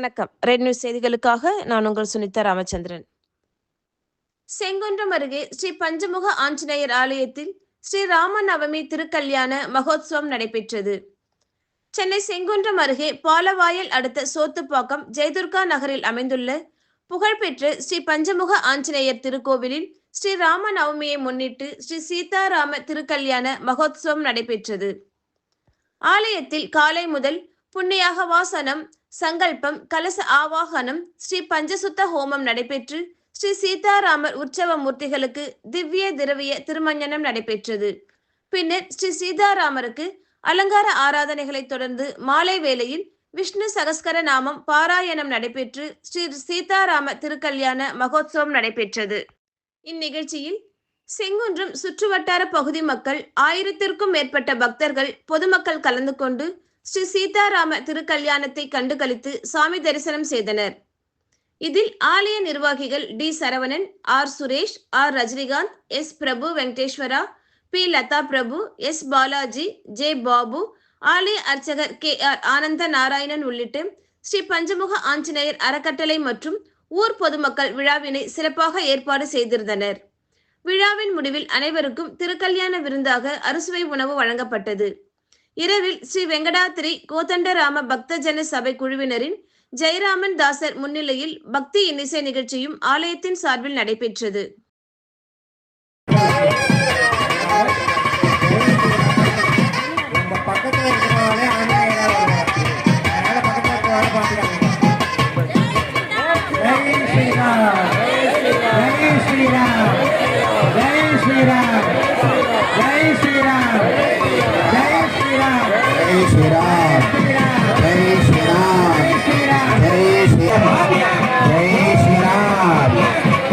வணக்கம். Red news செய்திகளுக்காக நான் உங்கள் சுனிதா ராமச்சந்திரன். செங்குன்றம் அருகே ஸ்ரீ பஞ்சமுக ஆஞ்சநேயர் ஆலயத்தில் ஸ்ரீ ராமநவமி திருக்கல்யாண மகோத்சவம் நடைபெற்றது. சென்னை செங்குன்றம் அருகே பாலவாயல் அடுத்த சோத்துப்பாக்கம் ஜெயதுர்கா நகரில் அமைந்துள்ள புகழ்பெற்ற ஸ்ரீ பஞ்சமுக ஆஞ்சநேயர் திருக்கோவிலில் ஸ்ரீ ராம நவமியை முன்னிட்டு ஸ்ரீ சீதாராம திருக்கல்யாண மகோத்சவம் நடைபெற்றது. ஆலயத்தில் காலை முதல் புண்ணியாக வாசனம் சங்கல்பம் கலச ஆவாகனம் ஸ்ரீ பஞ்சசுத்த ஹோமம் நடைபெற்று ஸ்ரீ சீதாராமர் உற்சவ மூர்த்திகளுக்கு திவ்ய திரவிய திருமஞ்சனம் நடைபெற்றது. பின்னர் ஸ்ரீ சீதாராமருக்கு அலங்கார ஆராதனைகளைத் தொடர்ந்து மாலை வேளையில் விஷ்ணு சகஸ்கர நாமம் பாராயணம் நடைபெற்று ஸ்ரீ சீதாராம திருக்கல்யாண மகோத்சவம் நடைபெற்றது. இந்நிகழ்ச்சியில் செங்குன்றம் சுற்றுவட்டார பகுதி மக்கள் ஆயிரத்திற்கும் மேற்பட்ட பக்தர்கள் பொதுமக்கள் கலந்து கொண்டு ஸ்ரீ சீதாராம திருக்கல்யாணத்தை கண்டுகளித்து சாமி தரிசனம் செய்தனர். இதில் ஆலய நிர்வாகிகள் T Saravanan R Suresh R Rajinikanth S Prabhu Venkateswara P Latha Prabhu S Balaji J Babu ஆலய அர்ச்சகர் கே ஆர் ஆனந்த நாராயணன் உள்ளிட்டு ஸ்ரீ பஞ்சமுக ஆஞ்சநேயர் அறக்கட்டளை மற்றும் ஊர் பொதுமக்கள் விழாவினை சிறப்பாக ஏற்பாடு செய்திருந்தனர். விழாவின் முடிவில் அனைவருக்கும் திருக்கல்யாண விருந்தாக அறுசுவை உணவு வழங்கப்பட்டது. இரவில் ஸ்ரீ வெங்கடாத்திரி கோதண்டராம பக்தஜன சபை குழுவினரின் ஜெயராமன் தாசர் முன்னிலையில் பக்தி இன்னிசை நிகழ்ச்சியும் ஆலயத்தின் சார்பில் நடைபெற்றது. இந்த ஸ்ரீராம் ஜெய் ஸ்ரீராம் ஜெய் ஸ்ரீராம் ஜெய் ஸ்ரீராம்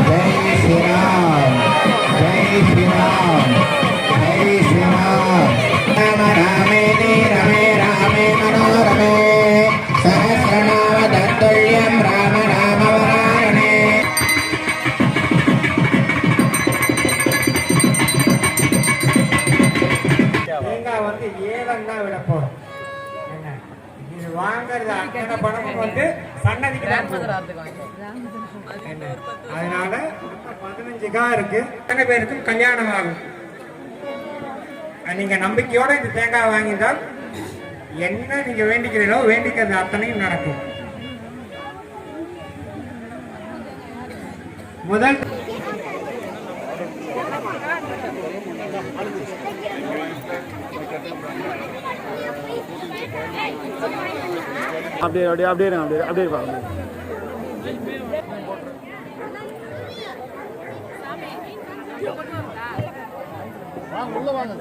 ஜெய் ஸ்ரீராம் ஜெய் ஸ்ரீராம் ஜெய் ஸ்ரீராம் ராம ராமே ரமே ராமே மனோரமே சஹஸ்ரநாம தத்துல்யம் ராம ராம வராரணே தேங்காய் வந்து விட போறோம். இது வாங்குறது? அத்தனை பணமும் வந்து சன்னதிக்கு? அதனால பதினஞ்சு கா இருக்கு. எத்தனை பேருக்கும் கல்யாணம் ஆகும்? நீங்க நம்பிக்கையோட இந்த தேங்காய் வாங்கினால் என்ன நீங்க வேண்டிக்கிறீங்களோ வேண்டிக்கிறது அத்தனையும் நடக்கும். முதல் அப்படியே அப்படியே அப்படியே அப்படியே அப்படியே இருப்பாங்க உள்ள வாங்க.